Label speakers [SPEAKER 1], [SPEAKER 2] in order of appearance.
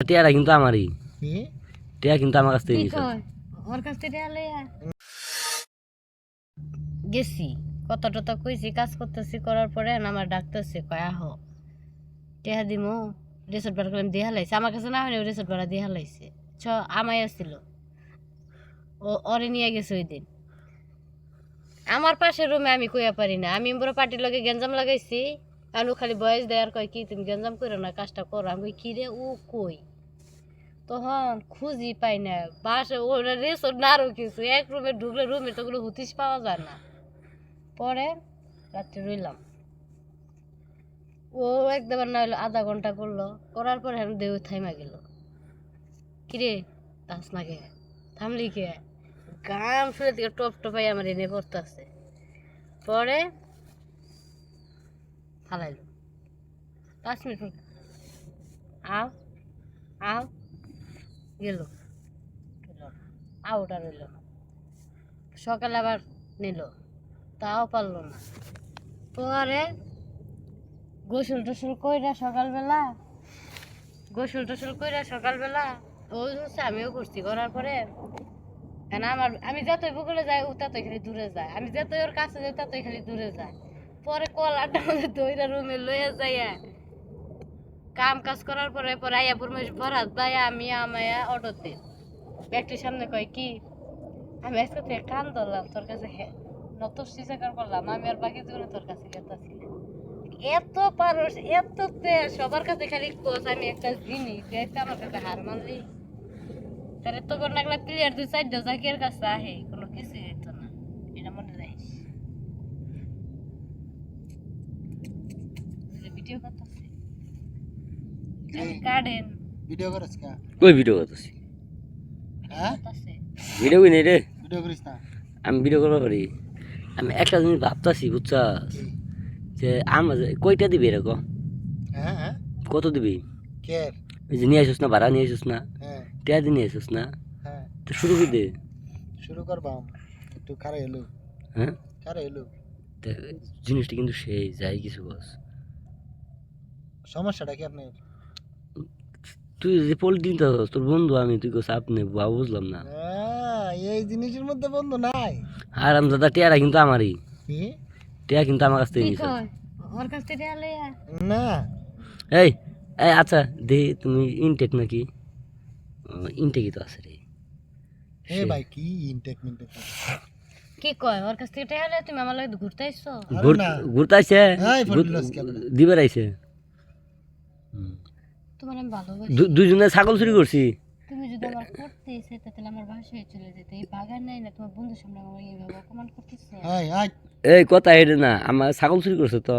[SPEAKER 1] টিয়াটা কিন্তু আমারই। টিয়া কিন্তু আমার কাছ থেকে
[SPEAKER 2] ওর কাছ থেকে আলে গেছি। কত টত কইছি কাজ করতেছি করার পরে আমার ডাকতেছে কয় দিমু রেসর্ট ভাড়া করলাম দিয়ে হালাইছে আমার কাছে না হয়নি রেসর্ট ভাড়া দিয়ে হালাইছে ছ আমায় আসছিল। ও ওরে নিয়ে গেছে ওই দিন। আমার পাশের রুমে আমি কইয়া পারি না। আমি বড় পার্টির লগে গেঞ্জাম লাগাইছি। আনু খালি বয়স দেয় আর কয় কি তুমি গেঞ্জাম করো না, কাজটা করো। আমি কই, কি রে, ও কই? তখন খুঁজি পাই না। বাস, ওরা রেসর্ট না আরও কিছু। এক রুমে ঢুকলে রুমে তো ওগুলো হুতিস পাওয়া যায় না। পরে রাত্রে রইলাম। ও একদম না হলো আধা ঘণ্টা করল। করার পরে আমি দেহ থাইমা গেল। কিরে তাস না কে? থামলি কে? গান শুনে দিকে টপ টপাই আমার এনে পড়তেছে। পরে ফালাইলো পাঁচ মিনিট আও আও গেল আউট রইল না সকালে আবার নিল। তাও পারল না। পরে গোসল টোসল কইরা সকালবেলা, গোসল টোসল কইরা সকালবেলা ওই হচ্ছে আমিও করছি করার পরে, কেন আমার, আমি যতই পুকুরে যাই ও ততই খালি দূরে যায়। আমি যতই ওর কাছে যাই ততই খালি দূরে যায়। পরে কলাটা দইরা রুমে লইয়া যাইয়া কাম কাজ করার পরে পরে আইয়া পরমেশ ভরাত, ভাইয়া, আমি, আমায়া অটোতে। ব্যাগটির সামনে কয়, কি? আমি আজকে থেকে কান ধরলাম, তোর কাছে নত স্বীকার করলাম, আমি আর বাকি জীবনে তোর কাছে গেতাছিলাম এত পারস, এত সবার কাছে খালি কোচ, আমি একটা জিনিস আমার কাছে হার মানলি। তাহলে তো কোন লাগলা প্লেয়ার দুই চারটা জাকির কাছে আহে কোনো কিছু হইত না এটা মনে রাখিস ভিডিও করতেছি। গার্ডেন
[SPEAKER 3] ভিডিও করিস কা?
[SPEAKER 1] কই ভিডিও করতেছি?
[SPEAKER 3] হ্যাঁ?
[SPEAKER 1] ভিডিও কই রে।
[SPEAKER 3] ভিডিও করিস না?
[SPEAKER 1] আমি ভিডিও করব পারি আমি একটা জিনিস ভাবতাছি বুঝছাস? যে আমার কয়টা দিবি এরকম?
[SPEAKER 3] হ্যাঁ হ্যাঁ।
[SPEAKER 1] কত দিবি?
[SPEAKER 3] কে
[SPEAKER 1] ওই যে নিয়ে আসিস না ভাড়া নিয়ে আসিস না
[SPEAKER 3] হ্যাঁ।
[SPEAKER 1] টিয়া দিয়ে নিয়ে আসিস না
[SPEAKER 3] হ্যাঁ।
[SPEAKER 1] তো শুরু করে দে।
[SPEAKER 3] শুরু করবাম একটু কারে এলো
[SPEAKER 1] হ্যাঁ?
[SPEAKER 3] কারে এলো
[SPEAKER 1] তা জিনিসটা কিন্তু সেই যাই কিছু বস।
[SPEAKER 3] সমস্যাটা কি আপনার?
[SPEAKER 1] তুই যে পোল্ট্রি তো তোর বন্ধু আমি তুই কোস আপনি বাবা বুঝলাম না।
[SPEAKER 3] হ্যাঁ, এই জিনিসের মধ্যে বন্ধু নাই।
[SPEAKER 1] আর আমি দাদা টিয়ারা কিন্তু আমারই। টিয়া কিন্তু আমার কাছ থেকে
[SPEAKER 2] কয়? ওর কাছ থেকে
[SPEAKER 3] না।
[SPEAKER 1] এই এই আচ্ছা দে তুমি ইনটেক নাকি? ইনটেকই তো আছে রে।
[SPEAKER 3] হে ভাই কি ইনটেক মিনটেক
[SPEAKER 2] কি কয়? ওর কাছ থেকে টেহালে তুমি আমার লাগে ঘুরতে আইছো
[SPEAKER 1] ঘুরতে আইছে? দিবার আইছে
[SPEAKER 2] তোমার আমি ভালোবাসি।
[SPEAKER 1] দুজনে ছাগল চুরি করছি।
[SPEAKER 2] তুমি যদি আমার করতে এসে তাহলে আমার বাসায় চলে যেতে। এই বাগান নাই না তোমার বন্ধুর সামনে আমার এইভাবে অপমান করতেছে।
[SPEAKER 1] এই কথা এটা না আমার ছাগল চুরি করছে তো।